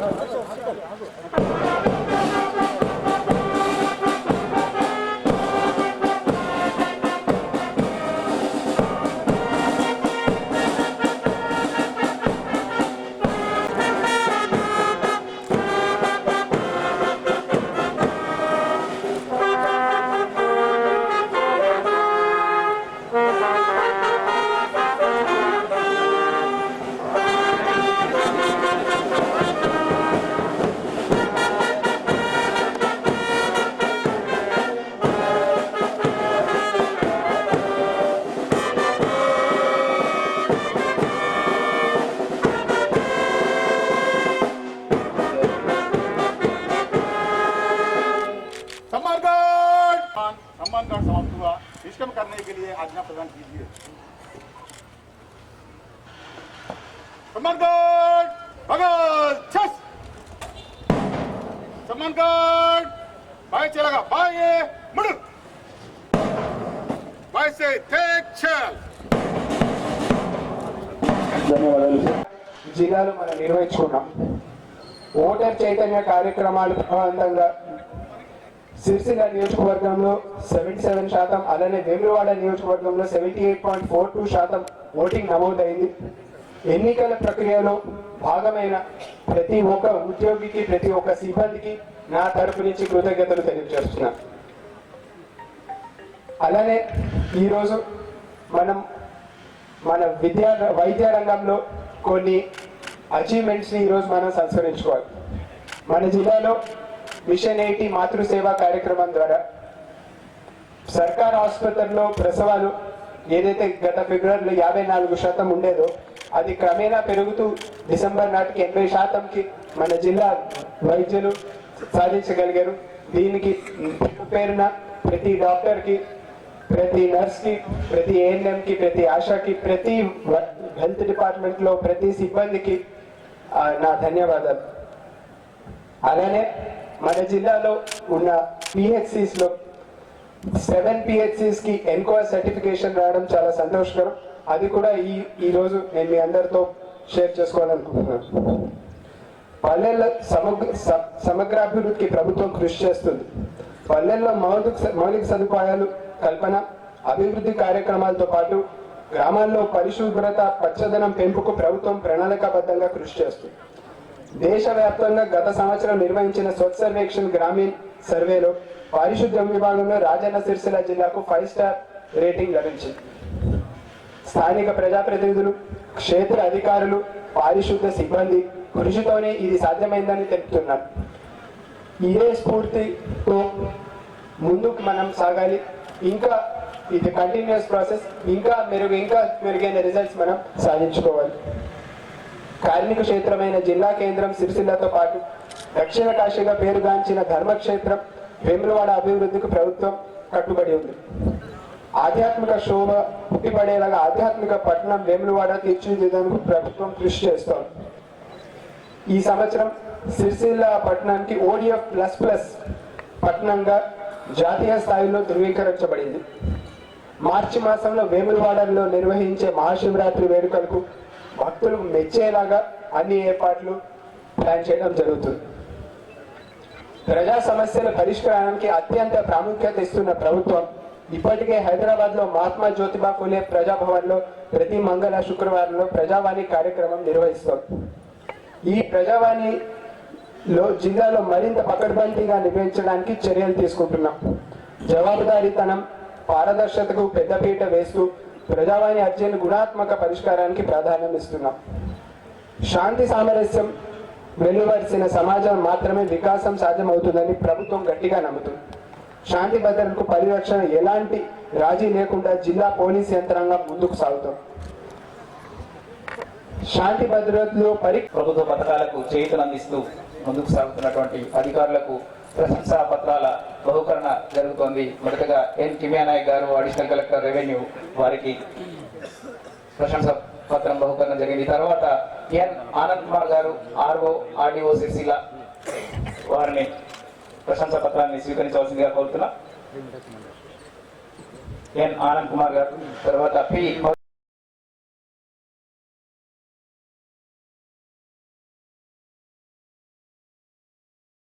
하고 लिए आज्ञा प्रदान कीजिए सम्मान कार्ड भगत छस सम्मान कार्ड बाय चलेगा बाय मुड़ बाय से टेक चल ధన్యవాదాలు సార్ జిల్లాలో మనం నిర్వహించుకున్నాం ఓటర్ చైతన్య కార్యక్రమాలు ప్రభావంతంగా సిరిసిల్ల నియోజకవర్గంలో సెవెంటీ సెవెన్ శాతం అలానే వేములవాడ నియోజకవర్గంలో seventy eight point four two శాతం ఓటింగ్ నమోదైంది. ఎన్నికల ప్రక్రియలో భాగమైన ప్రతి ఒక్క ఉద్యోగికి ప్రతి ఒక్క సిబ్బందికి నా తరపు నుంచి కృతజ్ఞతలు తెలియజేస్తున్నా. అలానే ఈరోజు మనం మన విద్యా వైద్య రంగంలో కొన్ని అచీవ్మెంట్స్ని ఈరోజు మనం సంస్కరించుకోవాలి. మన జిల్లాలో మిషన్ ఎయిటీ మాతృసేవ కార్యక్రమం ద్వారా సర్కార్ ఆసుపత్రిలో ప్రసవాలు ఏదైతే గత ఫిబ్రవరిలో యాభై నాలుగు శాతం ఉండేదో అది క్రమేణా పెరుగుతూ డిసెంబర్ నాటికి ఎనభై శాతంకి మన జిల్లా వైద్యులు సాధించగలిగారు. దీనికి పేరున ప్రతి డాక్టర్కి ప్రతి నర్స్కి ప్రతి ఏఎన్ఎంకి ప్రతి ఆశాకి ప్రతి హెల్త్ డిపార్ట్మెంట్లో ప్రతి సిబ్బందికి నా ధన్యవాదాలు. అలానే మన జిల్లాలో ఉన్న పిహెచ్సిస్లో సెవెన్ పిహెచ్సిస్కి ఎన్కో సర్టిఫికేషన్ రావడం చాలా సంతోషకరం. అది కూడా ఈ ఈ రోజు నేను మీ అందరితో షేర్ చేసుకోవాలనుకుంటున్నాను. పల్లెల సమగ్ర సమగ్రాభివృద్ధికి ప్రభుత్వం కృషి చేస్తుంది. పల్లెల్లో మౌలిక మౌలిక సదుపాయాలు కల్పన అభివృద్ధి కార్యక్రమాలతో పాటు గ్రామాల్లో పరిశుభ్రత పచ్చదనం పెంపుకు ప్రభుత్వం ప్రణాళికాబద్ధంగా కృషి చేస్తుంది. దేశవ్యాప్తంగా గత సంవత్సరం నిర్వహించిన స్వచ్ఛ సర్వేక్షణ్ గ్రామీణ్ సర్వేలో పారిశుద్ధ్యం విభాగంలో రాజన్న సిరిసిల్ల జిల్లాకు ఫైవ్ స్టార్ రేటింగ్ లభించింది. స్థానిక ప్రజాప్రతినిధులు క్షేత్ర అధికారులు పారిశుద్ధ సిబ్బంది కృషితోనే ఇది సాధ్యమైందని తెలుపుతున్నారు. ఇదే స్ఫూర్తితో ముందుకు మనం సాగాలి. ఇంకా ఇది కంటిన్యూస్ ప్రాసెస్ ఇంకా మెరుగు ఇంకా మెరుగైన రిజల్ట్స్ మనం సాధించుకోవాలి. కార్మిక క్షేత్రమైన జిల్లా కేంద్రం సిరిసిల్లతో పాటు దక్షిణ కాశీగా పేరుగాంచిన ధర్మక్షేత్రం వేములవాడ అభివృద్ధికి ప్రభుత్వం కట్టుబడి ఉంది. ఆధ్యాత్మిక శోభ పుట్టిపడేలాగా ఆధ్యాత్మిక పట్టణం వేములవాడ తీర్చిదిద్దేందుకు ప్రభుత్వం కృషి చేస్తోంది. ఈ సంవత్సరం సిరిసిల్ల పట్టణానికి ఓడిఎఫ్ ప్లస్ ప్లస్ పట్టణంగా జాతీయ స్థాయిలో ధృవీకరించబడింది. మార్చి మాసంలో వేములవాడలో నిర్వహించే మహాశివరాత్రి వేడుకలకు భక్తులు మెచ్చేలాగా అన్ని ఏర్పాట్లు ప్లాన్ చేయడం జరుగుతుంది. ప్రజా సమస్యల పరిష్కారానికి అత్యంత ప్రాముఖ్యత ఇస్తున్న ప్రభుత్వం ఇప్పటికే హైదరాబాద్లో మహాత్మా జ్యోతిబా ఫులే ప్రజాభవన్లో ప్రతి మంగళ శుక్రవారంలో ప్రజావాణి కార్యక్రమం నిర్వహిస్తోంది. ఈ ప్రజావాణిలో జిల్లాలో మరింత పకడ్బందీగా నిర్వహించడానికి చర్యలు తీసుకుంటున్నాం. జవాబుదారీతనం పారదర్శకతకు పెద్దపీట వేస్తూ ప్రజావాణి హత్యను గుణాత్మక పరిష్కారానికి ప్రాధాన్యం ఇస్తున్నాం. శాంతి సామరస్యం వెలువరిసిన సమాజం మాత్రమే వికాసం సాధ్యమవుతుందని ప్రభుత్వం గట్టిగా నమ్ముతుంది. శాంతి భద్రతకు పరిరక్షణ ఎలాంటి రాజీ లేకుండా జిల్లా పోలీస్ యంత్రాంగం ముందుకు సాగుతాం. శాంతి భద్రతలో పరి ప్రభుత్వ పథకాలకు చేతులు అందిస్తూ ముందుకు సాగుతున్నటువంటి అధికారులకు ప్రశంసా పత్రాల బహుకరణ జరుగుతోంది. మొదటగా ఎన్. కిమ్యానాయక్ గారు అడిషనల్ కలెక్టర్ రెవెన్యూ వారికి ప్రశంసా పత్రం బహుకరణ జరిగింది. తర్వాత ఎన్. ఆనంద్ కుమార్ గారు ఆర్ఓ ఆర్డీఓ సిరిసిల్ల వారిని ప్రశంసా పత్రాన్ని స్వీకరించవలసిందిగా కోరుతున్నా. ఎన్. ఆనంద్ కుమార్ గారు తర్వాత పి.